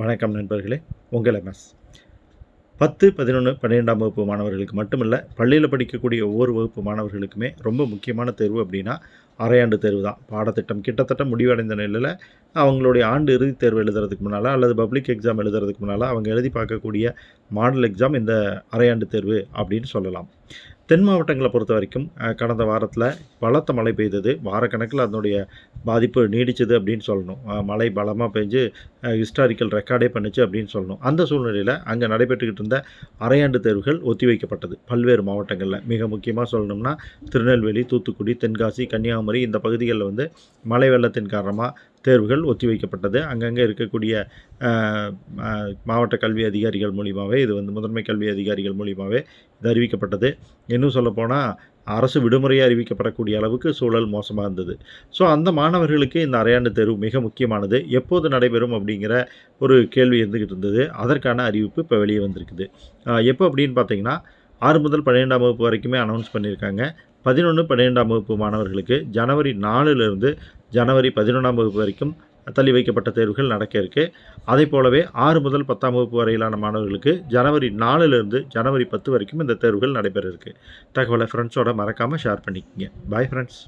வணக்கம் நண்பர்களே உங்கள் எம்எஸ் பத்து பதினொன்று பன்னிரெண்டாம் வகுப்பு மாணவர்களுக்கு மட்டுமல்ல பள்ளியில் படிக்கக்கூடிய ஒவ்வொரு வகுப்பு மாணவர்களுக்குமே ரொம்ப முக்கியமான தேர்வு அப்படின்னா அரையாண்டு தேர்வு தான். பாடத்திட்டம் கிட்டத்தட்ட முடிவடைந்த நிலையில் அவங்களுடைய ஆண்டு இறுதித் தேர்வு எழுதுறதுக்கு முன்னால் அல்லது பப்ளிக் எக்ஸாம் எழுதுறதுக்கு முன்னால் அவங்க எழுதி பார்க்கக்கூடிய மாடல் எக்ஸாம் இந்த அரையாண்டு தேர்வு அப்படின்னு சொல்லலாம். தென் மாவட்டங்களை பொறுத்த வரைக்கும் கடந்த வாரத்தில் பலத்த மழை பெய்தது. வாரக்கணக்கில் அதனுடைய பாதிப்பு நீடிச்சது அப்படின்னு சொல்லணும். மழை பலமாக பெஞ்சு ஹிஸ்டாரிக்கல் ரெக்கார்டே பண்ணுச்சு அப்படின்னு சொல்லணும். அந்த சூழ்நிலையில் அங்கே நடைபெற்றுக்கிட்டு இருந்த அரையாண்டு தேர்வுகள் ஒத்திவைக்கப்பட்டது. பல்வேறு மாவட்டங்களில். மிக முக்கியமாக சொல்லணும்னா திருநெல்வேலி தூத்துக்குடி தென்காசி கன்னியாகுமரி இந்த பகுதிகளில் வந்து மழை வெள்ளத்தின் காரணமாக தேர்வுகள் ஒத்திவைக்கப்பட்டது அங்கங்கே இருக்கக்கூடிய மாவட்ட கல்வி அதிகாரிகள் மூலியமாகவே இது வந்து முதன்மை கல்வி அதிகாரிகள் மூலியமாகவே இது அறிவிக்கப்பட்டது. இன்னும் சொல்லப்போனால் அரசு விடுமுறை அறிவிக்கப்படக்கூடிய அளவுக்கு சூழல் மோசமாக இருந்தது. ஸோ அந்த மாணவர்களுக்கு இந்த அரையாண்டு தேர்வு மிக முக்கியமானது. எப்போது நடைபெறும் அப்படிங்கிற ஒரு கேள்வி இருந்துக்கிட்டு இருந்தது. அதற்கான அறிவிப்பு இப்போ வெளியே வந்திருக்குது. எப்போ அப்படின்னு பார்த்தீங்கன்னா ஆறு முதல் பன்னிரெண்டாம் வகுப்பு வரைக்குமே அனௌன்ஸ் பண்ணியிருக்காங்க. பதினொன்று பன்னிரெண்டாம் வகுப்பு மாணவர்களுக்கு ஜனவரி நாலுலேருந்து ஜனவரி பதினொன்றாம் வகுப்பு வரைக்கும் தள்ளி வைக்கப்பட்ட தேர்வுகள் நடக்க இருக்கு. அதே போலவே ஆறு முதல் பத்தாம் வகுப்பு வரையிலான மாணவர்களுக்கு ஜனவரி நாலுலேருந்து ஜனவரி பத்து வரைக்கும் இந்த தேர்வுகள் நடைபெற இருக்கு. தகவலை ஃப்ரெண்ட்ஸோட மறக்காமல் ஷேர் பண்ணிக்கங்க. Bye friends